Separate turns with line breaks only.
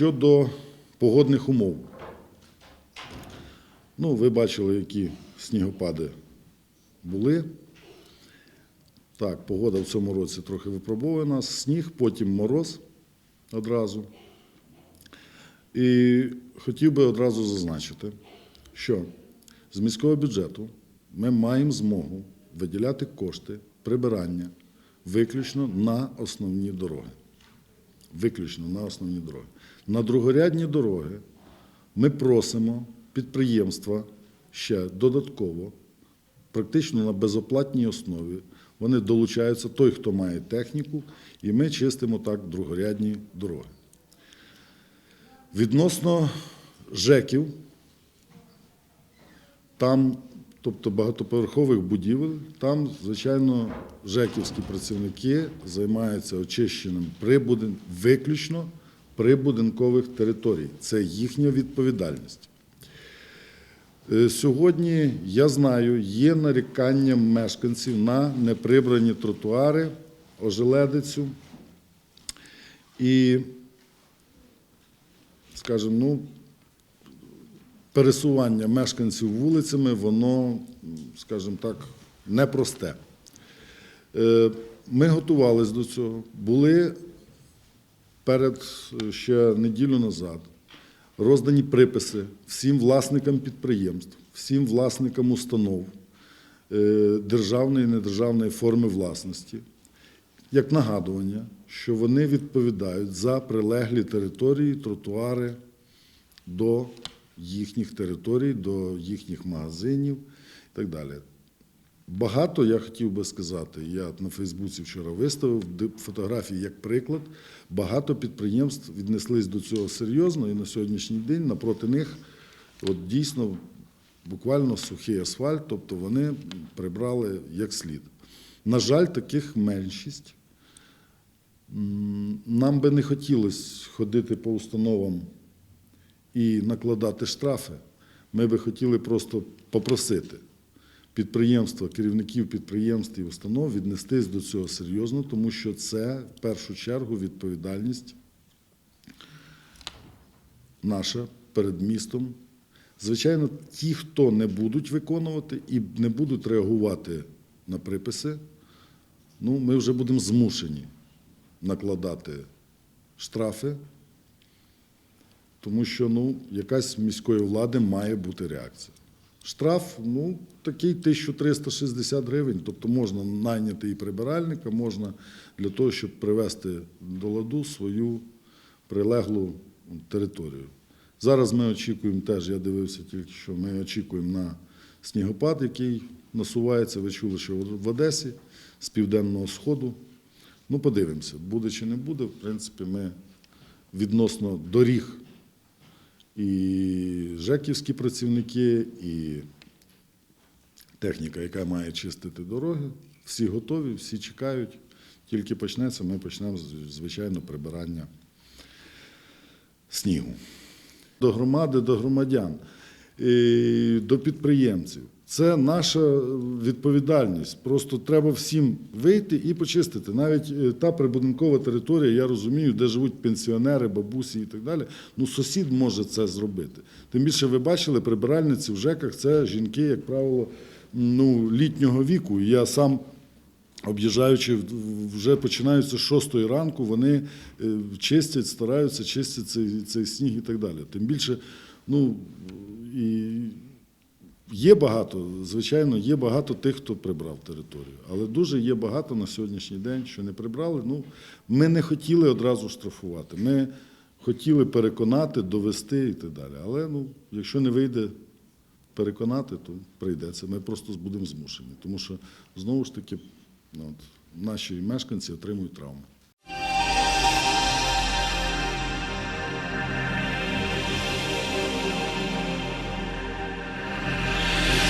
щодо погодних умов. Ну, ви бачили, які снігопади були. Так, погода в цьому році трохи випробована. Сніг, потім мороз одразу. І хотів би одразу зазначити, що з міського бюджету ми маємо змогу виділяти кошти прибирання виключно на основні дороги. Виключно на основні дороги. На другорядні дороги ми просимо підприємства ще додатково, практично на безоплатній основі. Вони долучаються, той, хто має техніку, і ми чистимо так другорядні дороги. Відносно ЖЕКів, там, тобто багатоповерхових будівель, там, звичайно, ЖЕКівські працівники займаються очищенням прибудин, виключно прибудинкових територій. Це їхня відповідальність. Е, Сьогодні, я знаю, є нарікання мешканців на неприбрані тротуари, ожеледицю. І, скажімо, ну, пересування мешканців вулицями, воно, скажімо так, непросте. Е, Ми готувалися до цього. Були перед е, ще неділю назад роздані приписи всім власникам підприємств, всім власникам установ е, державної і недержавної форми власності, як нагадування, що вони відповідають за прилеглі території, тротуари до їхніх територій, до їхніх магазинів і так далі. Багато я хотів би сказати, я на Фейсбуці вчора виставив фотографії як приклад. Багато підприємств віднеслись до цього серйозно, і на сьогоднішній день напроти них от дійсно буквально сухий асфальт, тобто вони прибрали як слід. На жаль, таких меншість. Нам би не хотілося ходити по установам і накладати штрафи. Ми би хотіли просто попросити підприємства, керівників підприємств і установ віднестись до цього серйозно, тому що це в першу чергу відповідальність наша перед містом. Звичайно, ті, хто не будуть виконувати і не будуть реагувати на приписи, ну, ми вже будемо змушені накладати штрафи, тому що ну, якась міської влади має бути реакція. Штраф ну, такий 1360 гривень, тобто можна найняти і прибиральника, можна для того, щоб привести до ладу свою прилеглу територію. Зараз ми очікуємо теж, я дивився тільки що, ми очікуємо на снігопад, який насувається. Ви чули, що в Одесі з південного сходу. Ну, подивимося, буде чи не буде. В принципі, ми відносно доріг і ЖЕКівські працівники, і техніка, яка має чистити дороги. Всі готові, всі чекають. Тільки почнеться, ми почнемо, звичайно, прибирання снігу. До громади, до громадян, до підприємців. Це наша відповідальність. Просто треба всім вийти і почистити. Навіть е, та прибудинкова територія, я розумію, де живуть пенсіонери, бабусі і так далі. Ну, сусід може це зробити. Тим більше ви бачили, прибиральниці в ЖЕКах це жінки, як правило, ну, літнього віку. Я сам об'їжджаючи, вже починаються з шостої ранку, вони е, чистять, стараються чистити цей, цей сніг і так далі. Тим більше, ну і є багато, звичайно, є багато тих, хто прибрав територію. Але дуже є багато на сьогоднішній день, що не прибрали. Ну, ми не хотіли одразу штрафувати. Ми хотіли переконати, довести і так далі. Але ну, якщо не вийде переконати, то прийдеться. Ми просто будемо змушені. Тому що знову ж таки ну, от, наші мешканці отримують травму.